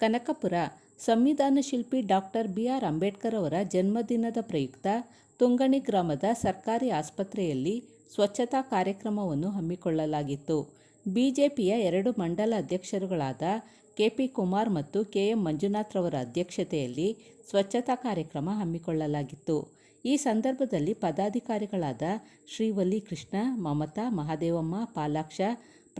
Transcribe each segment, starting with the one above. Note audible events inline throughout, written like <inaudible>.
ಕನಕಪುರ ಸಂವಿಧಾನ ಶಿಲ್ಪಿ doctor B R Ambedkar ಅವರ ಜನ್ಮದಿನದ ಪ್ರಯುಕ್ತ ತುಂಗಣಿ ಗ್ರಾಮದ ಸರ್ಕಾರಿ ಆಸ್ಪತ್ರೆಯಲ್ಲಿ ಸ್ವಚ್ಛತಾ ಕಾರ್ಯಕ್ರಮವನ್ನು ಹಮ್ಮಿಕೊಳ್ಳಲಾಗಿತ್ತು. ಬಿಜೆಪಿಯ ಎರಡು ಮಂಡಲ ಅಧ್ಯಕ್ಷರುಗಳಾದ ಕೆಪಿ ಕುಮಾರ್ ಮತ್ತು ಕೆಎಂ ಮಂಜುನಾಥ್ ರವರ ಅಧ್ಯಕ್ಷತೆಯಲ್ಲಿ ಸ್ವಚ್ಛತಾ ಕಾರ್ಯಕ್ರಮ ಹಮ್ಮಿಕೊಳ್ಳಲಾಗಿತ್ತು. ಈ ಸಂದರ್ಭದಲ್ಲಿ ಪದಾಧಿಕಾರಿಗಳಾದ ಶ್ರೀವಲ್ಲಿ ಕೃಷ್ಣ, ಮಮತಾ, ಮಹಾದೇವಮ್ಮ, ಪಾಲಾಕ್ಷ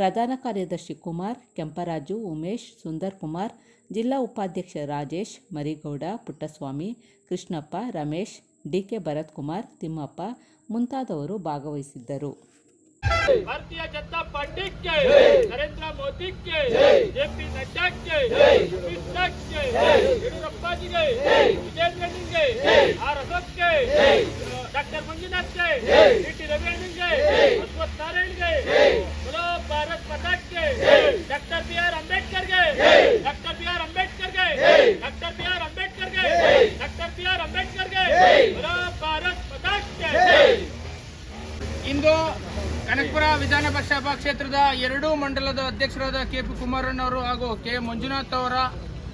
ಪ್ರಧಾನ ಕಾರ್ಯದರ್ಶಿ ಕುಮಾರ್ ಕೆಂಪರಾಜು ಉಮೇಶ್ ಸುಂದರ್ ಕುಮಾರ್ ಜಿಲ್ಲಾ ಉಪಾಧ್ಯಕ್ಷ ರಾಜೇಶ್ ಮರಿಗೌಡ ಪುಟ್ಟಸ್ವಾಮಿ ಕೃಷ್ಣಪ್ಪ ರಮೇಶ್ ಡಿ ಕೆ ಭರತ್ಕುಮಾರ್ ತಿಮ್ಮಪ್ಪ ಮುಂತಾದವರು ಭಾಗವಹಿಸಿದ್ದರು. ಭಾರತೀಯ ಜನತಾ ಪಾರ್ಟಿಗೆ ನರೇಂದ್ರ ಮೋದಿಗೆ ಜೆ. ಪಿ ನಡ್ಡಾಕ್ಕೆ ಯಡಿಯೂರಪ್ಪಜಿಗೆ डॉक्टर बी आर अम्बेडकर के डॉक्टर बी आर अम्बेडकर के बोलो भारत माता के ಇಂದು ಕನಕಪುರ ವಿಧಾನ ಪರಿಷತ್ ಕ್ಷೇತ್ರದ ಎರಡೂ ಮಂಡಲದ ಅಧ್ಯಕ್ಷರಾದ ಕೆ ಪಿ ಕುಮಾರಣ್ಣವರು ಹಾಗೂ ಕೆ ಮಂಜುನಾಥ್ ಅವರ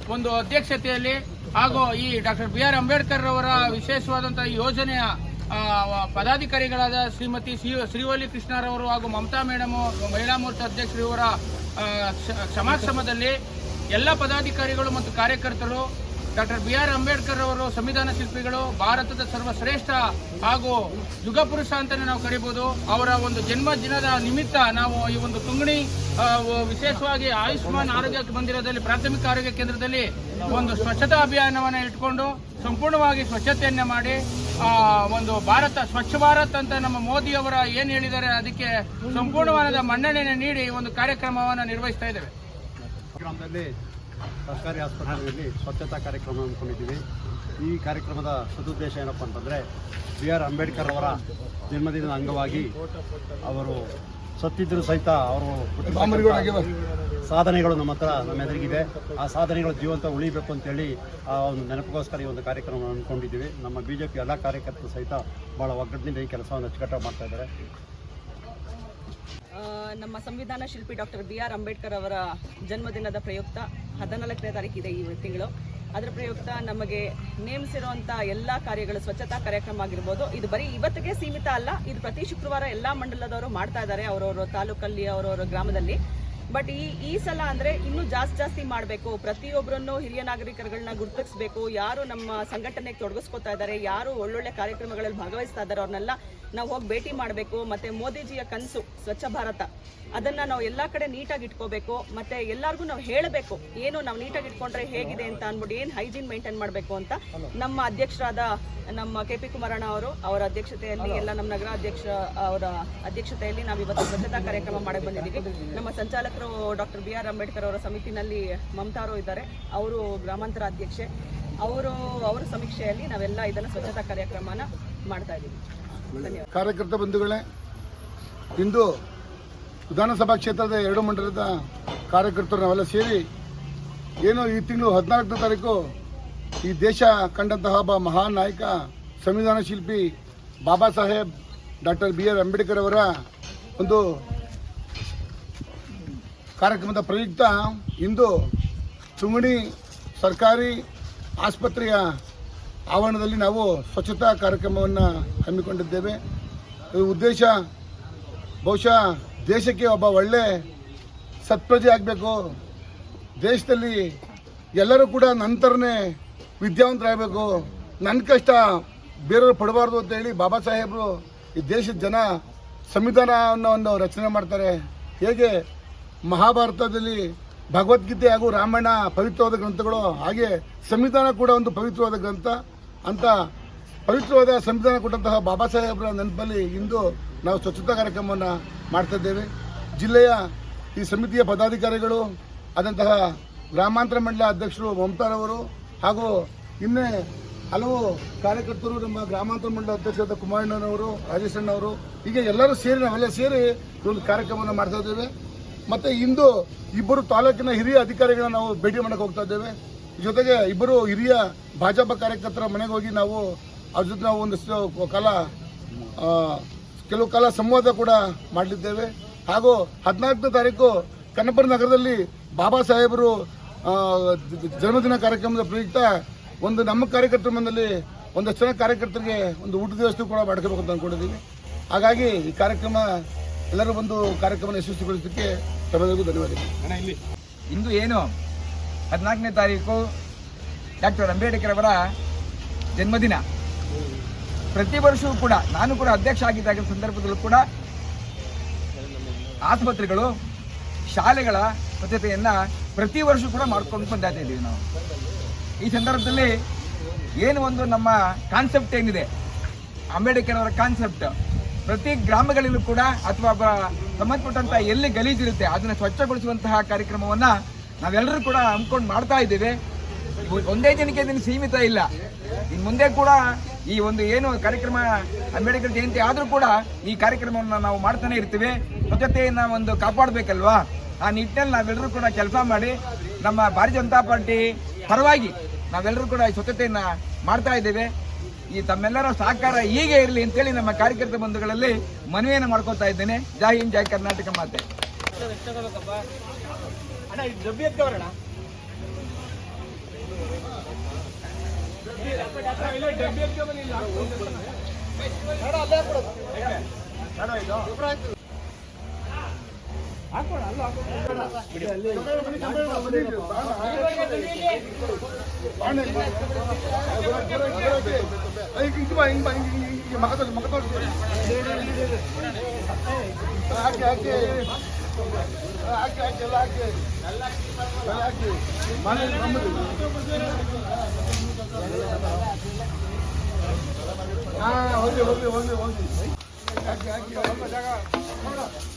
ಒಂದು ಅಧ್ಯಕ್ಷತೆಯಲ್ಲಿ ಹಾಗೂ ಈ ಡಾಕ್ಟರ್ ಬಿ ಆರ್ ಅಂಬೇಡ್ಕರ್ ಅವರ ವಿಶೇಷವಾದಂತಹ ಯೋಜನೆಯ ಆ, ಪದಾಧಿಕಾರಿಗಳಾದ ಶ್ರೀಮತಿ ಶ್ರೀ ಶ್ರೀವಲ್ಲಿ ಕೃಷ್ಣರವರು ಹಾಗೂ ಮಮತಾ ಮೇಡಮ್ ಮಹಿಳಾ ಮೋರ್ಚಾ ಅಧ್ಯಕ್ಷರು ಇವರ ಆ, ಕ್ಷ- ಕ್ಷಮಾಶ್ರಮದಲ್ಲಿ ಎಲ್ಲ ಪದಾಧಿಕಾರಿಗಳು ಮತ್ತು ಕಾರ್ಯಕರ್ತರು ಡಾಕ್ಟರ್ ಬಿ ಆರ್ ಅಂಬೇಡ್ಕರ್ ಅವರು, ಸಂವಿಧಾನ ಶಿಲ್ಪಿಗಳು, ಭಾರತದ ಸರ್ವಶ್ರೇಷ್ಠ ಹಾಗೂ ಯುಗಪುರುಷ ಅಂತಲೇ ನಾವು ಕರಿಬಹುದು ಅವರ ಒಂದು ಜನ್ಮ ದಿನದ ನಿಮಿತ್ತ ನಾವು ಈ ಒಂದು ತುಂಗಣಿ ವಿಶೇಷವಾಗಿ ಆಯುಷ್ಮಾನ್ ಆರೋಗ್ಯ ಮಂದಿರದಲ್ಲಿ ಪ್ರಾಥಮಿಕ ಆರೋಗ್ಯ ಕೇಂದ್ರದಲ್ಲಿ ಒಂದು ಸ್ವಚ್ಛತಾ ಅಭಿಯಾನವನ್ನು ಇಟ್ಕೊಂಡು ಸಂಪೂರ್ಣವಾಗಿ ಸ್ವಚ್ಛತೆಯನ್ನ ಮಾಡಿ ಒಂದು ಭಾರತ, ಸ್ವಚ್ಛ ಭಾರತ್ ಅಂತ ನಮ್ಮ ಮೋದಿ ಅವರ ಏನ್ ಹೇಳಿದ್ದಾರೆ, ಅದಕ್ಕೆ ಸಂಪೂರ್ಣವಾದ ಮನ್ನಣೆಯನ್ನು ನೀಡಿ ಒಂದು ಕಾರ್ಯಕ್ರಮವನ್ನು ನಿರ್ವಹಿಸ್ತಾ ಇದ್ದೇವೆ. ಗ್ರಾಮದಲ್ಲಿ ಸರ್ಕಾರಿ ಆಸ್ಪತ್ರೆಯಲ್ಲಿ ಸ್ವಚ್ಛತಾ ಕಾರ್ಯಕ್ರಮ ಹಮ್ಮಿಕೊಂಡಿದ್ದೀವಿ ಈ ಕಾರ್ಯಕ್ರಮದ ಸದುದ್ದೇಶ ಏನಪ್ಪ ಅಂತಂದರೆ ಬಿ ಆರ್ ಅಂಬೇಡ್ಕರ್ ಅವರ ಜನ್ಮದಿನದ ಅಂಗವಾಗಿ ಅವರು ಸತ್ತಿದ್ದರು ಸಹಿತ ಅವರು ಸಾಧನೆಗಳು ನಮ್ಮ ಹತ್ರ ನಮ್ಮ ಎದುರಿಗಿದೆ. ಆ ಸಾಧನೆಗಳು ಜೀವಂತ ಉಳಿಬೇಕು ಅಂತೇಳಿ ಆ ಒಂದು ನೆನಪಿಗೋಸ್ಕರ ಈ ಒಂದು ಕಾರ್ಯಕ್ರಮವನ್ನು ಅಂದ್ಕೊಂಡಿದ್ದೀವಿ ನಮ್ಮ ಬಿ ಜೆ ಪಿ ಎಲ್ಲ ಕಾರ್ಯಕರ್ತರು ಸಹಿತ ಭಾಳ ಒಗ್ಗಟ್ಟಿನಿಂದ ಈ ಕೆಲಸವನ್ನು ಅಚ್ಚುಕಟ್ಟಾಗಿ ಮಾಡ್ತಾ ಇದ್ದಾರೆ. ನಮ್ಮ ಸಂವಿಧಾನ ಶಿಲ್ಪಿ ಡಾಕ್ಟರ್ ಬಿ ಆರ್ ಅಂಬೇಡ್ಕರ್ ಅವರ ಜನ್ಮದಿನದ ಪ್ರಯುಕ್ತ ಹದಿನಾಲ್ಕನೇ ತಾರೀಕಿದೆ ಈ ತಿಂಗಳು. ಅದರ ಪ್ರಯುಕ್ತ ನಮಗೆ ನೇಮಿಸಿರುವಂಥ ಎಲ್ಲ ಕಾರ್ಯಗಳು ಸ್ವಚ್ಛತಾ ಕಾರ್ಯಕ್ರಮ ಆಗಿರ್ಬೋದು. ಇದು ಬರೀ ಇವತ್ತಿಗೆ ಸೀಮಿತ ಅಲ್ಲ, ಇದು ಪ್ರತಿ ಶುಕ್ರವಾರ ಎಲ್ಲ ಮಂಡಲದವರು ಮಾಡ್ತಾ ಇದ್ದಾರೆ, ಅವರವರ ತಾಲೂಕಲ್ಲಿ, ಅವರವರ ಗ್ರಾಮದಲ್ಲಿ. ಬಟ್ ಈ ಈ ಸಲ ಅಂದ್ರೆ ಇನ್ನೂ ಜಾಸ್ತಿ ಜಾಸ್ತಿ ಮಾಡಬೇಕು. ಪ್ರತಿಯೊಬ್ಬರನ್ನು ಹಿರಿಯ ನಾಗರಿಕರುಗಳನ್ನ ಗುರುತಿಸಬೇಕು. ಯಾರು ನಮ್ಮ ಸಂಘಟನೆಗೆ ತೊಡಗಿಸ್ಕೊತಾ ಇದ್ದಾರೆ ಯಾರು ಒಳ್ಳೊಳ್ಳೆ ಕಾರ್ಯಕ್ರಮಗಳಲ್ಲಿ ಭಾಗವಹಿಸ್ತಾ ಇದ್ದಾರೆ ಅವ್ರನ್ನೆಲ್ಲ ನಾವು ಹೋಗಿ ಭೇಟಿ ಮಾಡಬೇಕು. ಮತ್ತೆ ಮೋದಿಜಿಯ ಕನಸು ಸ್ವಚ್ಛ ಭಾರತ. ಅದನ್ನ ನಾವು ಎಲ್ಲಾ ಕಡೆ ನೀಟಾಗಿ ಇಟ್ಕೋಬೇಕು. ಮತ್ತೆ ಎಲ್ಲಾರ್ಗೂ ನಾವು ಹೇಳಬೇಕು ಏನು ನಾವು ನೀಟಾಗಿ ಇಟ್ಕೊಂಡ್ರೆ ಹೇಗಿದೆ ಅಂತ ಅನ್ಬಿಟ್ಟು ಏನು ಹೈಜೀನ್ ಮೇಂಟೈನ್ ಮಾಡಬೇಕು ಅಂತ ನಮ್ಮ ಅಧ್ಯಕ್ಷರಾದ ನಮ್ಮ ಕೆ ಪಿ ಕುಮಾರಣ್ಣ ಅವರು ಅವರ ಅಧ್ಯಕ್ಷತೆಯಲ್ಲಿ ಎಲ್ಲ ನಮ್ಮ ನಗರ ಅಧ್ಯಕ್ಷ ಅವರ ಅಧ್ಯಕ್ಷತೆಯಲ್ಲಿ ನಾವು ಇವತ್ತು ಸ್ವಚ್ಛತಾ ಕಾರ್ಯಕ್ರಮ ಮಾಡಕ್ಕೆ ಬಂದಿದ್ದೀವಿ. ನಮ್ಮ ಸಂಚಾಲಕರು ಡಾಕ್ಟರ್ ಬಿ ಆರ್ ಅಂಬೇಡ್ಕರ್ ಅವರ ಸಮಿತಿನಲ್ಲಿ ಮಮತಾರು ಇದ್ದಾರೆ. ಅವರು ಗ್ರಾಮಾಂತರ ಅಧ್ಯಕ್ಷೆ. ಅವರು ಅವರ ಸಮೀಕ್ಷೆಯಲ್ಲಿ ನಾವೆಲ್ಲ ಇದನ್ನು ಸ್ವಚ್ಛತಾ ಕಾರ್ಯಕ್ರಮನ ಮಾಡ್ತಾ ಇದ್ದೀವಿ. ಕಾರ್ಯಕರ್ತ ಬಂಧುಗಳೇ, ಇಂದು ವಿಧಾನಸಭಾ ಕ್ಷೇತ್ರದ ಎರಡು ಮಂಡಲದ ಕಾರ್ಯಕರ್ತರು ನಾವೆಲ್ಲ ಸೇರಿ ಏನು ಈ ತಿಂಗಳು ಹದಿನಾಲ್ಕನೇ ತಾರೀಕು ಈ ದೇಶ ಕಂಡಂತಹ ಒಬ್ಬ ಮಹಾನ್ ನಾಯಕ, ಸಂವಿಧಾನ ಶಿಲ್ಪಿ Baba Saheb doctor B R Ambedkar ಅವರ ಒಂದು ಕಾರ್ಯಕ್ರಮದ ಪ್ರಯುಕ್ತ ಇಂದು ಚುಂಗಣಿ ಸರ್ಕಾರಿ ಆಸ್ಪತ್ರೆಯ ಆವರಣದಲ್ಲಿ ನಾವು ಸ್ವಚ್ಛತಾ ಕಾರ್ಯಕ್ರಮವನ್ನು ಹಮ್ಮಿಕೊಂಡಿದ್ದೇವೆ. ಉದ್ದೇಶ ಬಹುಶಃ ದೇಶಕ್ಕೆ ಒಬ್ಬ ಒಳ್ಳೆ ಸತ್ಪ್ರಜೆ ಆಗಬೇಕು. ದೇಶದಲ್ಲಿ ಎಲ್ಲರೂ ಕೂಡ ನಂತರನೇ ವಿದ್ಯಾವಂತರಾಗಬೇಕು. ನನ್ನ ಕಷ್ಟ ಬೇರೆಯವರು ಪಡಬಾರ್ದು ಅಂತೇಳಿ ಬಾಬಾ ಸಾಹೇಬರು ಈ ದೇಶದ ಜನ ಸಂವಿಧಾನವನ್ನು ಒಂದು ರಚನೆ ಮಾಡ್ತಾರೆ. ಹೇಗೆ ಮಹಾಭಾರತದಲ್ಲಿ ಭಗವದ್ಗೀತೆ ಹಾಗೂ ರಾಮಾಯಣ ಪವಿತ್ರವಾದ ಗ್ರಂಥಗಳು ಹಾಗೆ ಸಂವಿಧಾನ ಕೂಡ ಒಂದು ಪವಿತ್ರವಾದ ಗ್ರಂಥ ಅಂತ ಪವಿತ್ರವಾದ ಸಂವಿಧಾನ ಕೊಟ್ಟಂತಹ ಬಾಬಾ ಸಾಹೇಬರ ನೆನಪಲ್ಲಿ ಇಂದು ನಾವು ಸ್ವಚ್ಛತಾ ಕಾರ್ಯಕ್ರಮವನ್ನು ಮಾಡ್ತಾ ಇದ್ದೇವೆ. ಜಿಲ್ಲೆಯ ಈ ಸಮಿತಿಯ ಪದಾಧಿಕಾರಿಗಳು ಆದಂತಹ ಗ್ರಾಮಾಂತರ ಮಂಡಲ ಅಧ್ಯಕ್ಷರು ಮಮತಾರವರು ಹಾಗೂ ಇನ್ನೇ ಹಲವು ಕಾರ್ಯಕರ್ತರು ನಮ್ಮ ಗ್ರಾಮಾಂತರ ಮಂಡಲ ಅಧ್ಯಕ್ಷರಾದ ಕುಮಾರಣ್ಣನವರು, ರಾಜೇಶ್ ಅಣ್ಣವರು ಹೀಗೆ ಎಲ್ಲರೂ ಸೇರಿ ನಾವೆಲ್ಲ ಸೇರಿ ಒಂದು ಕಾರ್ಯಕ್ರಮವನ್ನು ಮಾಡ್ತಾ ಇದ್ದೇವೆ. ಮತ್ತೆ ಇಂದು ಇಬ್ಬರು ತಾಲೂಕಿನ ಹಿರಿಯ ಅಧಿಕಾರಿಗಳನ್ನ ನಾವು ಭೇಟಿ ಮಾಡಕ್ಕೆ ಹೋಗ್ತಾ ಇದ್ದೇವೆ. ಜೊತೆಗೆ ಇಬ್ಬರು ಹಿರಿಯ ಭಾಜಪ ಕಾರ್ಯಕರ್ತರ ಮನೆಗೆ ಹೋಗಿ ನಾವು ಅವ್ರ ಜೊತೆ ನಾವು ಒಂದಷ್ಟು ಕಾಲ ಕೆಲವು ಕಾಲ ಸಂವಾದ ಕೂಡ ಮಾಡಲಿದ್ದೇವೆ. ಹಾಗೂ ಹದಿನಾಲ್ಕನೇ ತಾರೀಕು ಕನ್ನಪುರ ನಗರದಲ್ಲಿ ಬಾಬಾ ಸಾಹೇಬರು ಜನ್ಮದಿನ ಕಾರ್ಯಕ್ರಮದ ಪ್ರಯುಕ್ತ ಒಂದು ನಮ್ಮ ಕಾರ್ಯಕರ್ತರ ಮನೆಯಲ್ಲಿ ಒಂದಷ್ಟು ಜನ ಕಾರ್ಯಕರ್ತರಿಗೆ ಒಂದು ಊಟದ ವ್ಯವಸ್ಥೆ ಕೂಡ ಮಾಡ್ಕೋಬೇಕು ಅಂತ ಅಂದ್ಕೊಂಡಿದ್ದೀವಿ ಹಾಗಾಗಿ ಈ ಕಾರ್ಯಕ್ರಮ ಎಲ್ಲರೂ ಬಂದು ಕಾರ್ಯಕ್ರಮ ಯಶಸ್ವಿಗೊಳಿಸಲಿಕ್ಕೆ ತಮ್ಮೆಲ್ಲರಿಗೂ ಧನ್ಯವಾದಗಳು. ಇಂದು ಏನು? ಹದಿನಾಲ್ಕನೇ ತಾರೀಕು ಡಾಕ್ಟರ್ ಅಂಬೇಡ್ಕರ್ ಅವರ ಜನ್ಮದಿನ. ಪ್ರತಿ ವರ್ಷವೂ ಕೂಡ, ನಾನು ಕೂಡ ಅಧ್ಯಕ್ಷ ಆಗಿದ್ದಾಗ ಸಂದರ್ಭದಲ್ಲೂ ಕೂಡ ಆಸ್ಪತ್ರೆಗಳು, ಶಾಲೆಗಳ ಸ್ವಚ್ಛತೆಯನ್ನು ಪ್ರತಿ ವರ್ಷ ಕೂಡ ಮಾಡ್ಕೊಂಡು ಬಂದಾ ಇದ್ದೀವಿ ನಾವು. ಈ ಸಂದರ್ಭದಲ್ಲಿ ಏನು ಒಂದು ನಮ್ಮ ಕಾನ್ಸೆಪ್ಟ್ ಏನಿದೆ? ಅಂಬೇಡ್ಕರ್ ಅವರ ಕಾನ್ಸೆಪ್ಟ್ ಪ್ರತಿ ಗ್ರಾಮಗಳಲ್ಲೂ ಕೂಡ ಅಥವಾ ಸಂಬಂಧಪಟ್ಟಂತಹ ಸಂಬಂಧಪಟ್ಟಂತ ಎಲ್ಲಿ ಗಲೀಜಿರುತ್ತೆ, ಅದನ್ನ ಸ್ವಚ್ಛಗೊಳಿಸುವಂತಹ ಕಾರ್ಯಕ್ರಮವನ್ನ ನಾವೆಲ್ಲರೂ ಕೂಡ ಹಮ್ಮಿಕೊಂಡು ಮಾಡ್ತಾ ಇದ್ದೇವೆ. ಒಂದೇ ಜನಕ್ಕೆ ಇದನ್ನು ಸೀಮಿತ ಇಲ್ಲ. ಇನ್ನು ಮುಂದೆ ಕೂಡ ಈ ಒಂದು ಏನು ಕಾರ್ಯಕ್ರಮ, ಅಂಬೇಡ್ಕರ್ ಜಯಂತಿ ಆದರೂ ಕೂಡ ಈ ಕಾರ್ಯಕ್ರಮವನ್ನು ನಾವು ಮಾಡ್ತಾನೆ ಇರ್ತೀವಿ. ಸ್ವಚ್ಛತೆಯನ್ನು ಒಂದು ಕಾಪಾಡಬೇಕಲ್ವಾ? ಆ ನಿಟ್ಟಿನಲ್ಲಿ ನಾವೆಲ್ಲರೂ ಕೂಡ ಕೆಲಸ ಮಾಡಿ ನಮ್ಮ ಭಾರತೀಯ ಜನತಾ ಪಾರ್ಟಿ ಪರವಾಗಿ ನಾವೆಲ್ಲರೂ ಕೂಡ ಈ ಸ್ವಚ್ಛತೆಯನ್ನು ಮಾಡ್ತಾ ಇದ್ದೇವೆ. ಈ ತಮ್ಮೆಲ್ಲರ ಸಹಕಾರ ಹೀಗೆ ಇರಲಿ ಅಂತೇಳಿ ನಮ್ಮ ಕಾರ್ಯಕರ್ತ ಬಂಧುಗಳಲ್ಲಿ ಮನವಿಯನ್ನು ಮಾಡ್ಕೊತಾ ಇದ್ದೇನೆ. ಜೈ ಹಿಂದ್ ಜೈ ಕರ್ನಾಟಕ ಮಾತೆ. ಅಣ್ಣ ಹಾ ಹೋಗಿ ಹೋಗಿ ಹೋಗಿ ಹೋಗಿ ಹಾಕಿ ಹಾಕಿ ಜಾಗ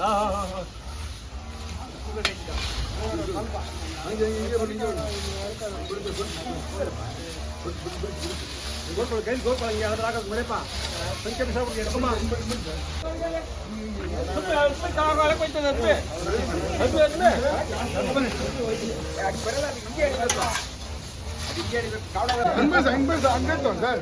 ಹಾ ಹಾ ಬನ್ನಿ ಹಿಂಗೆ ಬನ್ನಿ ಗೋರ್ಕೊಳ್ಳಿ ಕೈ ಗೋರ್ಕೊಳ್ಳಿ ಹಿಂಗೆ ಅದ್ರ ಹಾಕೋದು ಮರೆಯಪ್ಪ ಸಂಖ್ಯೆ ಬಿಸಾಬಿಟ್ಟು ಎಡ್ಕೊಂಬ ಹೆಂಗ್ ಬೇಸ ಹೆಂಗ್ ಬೇಸ ಹಂಗೆ ಸರ್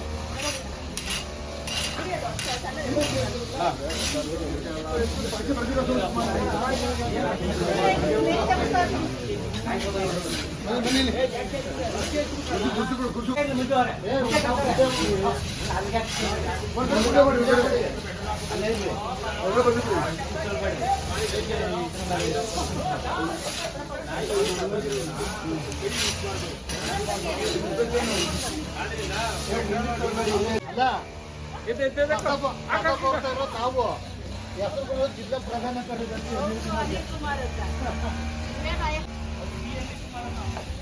ಅಲ್ಲ ತಾವು. ಹೆಸರುಗಳು ಜಿಲ್ಲಾ ಪ್ರಧಾನ ಕಾರ್ಯದರ್ಶಿ <laughs>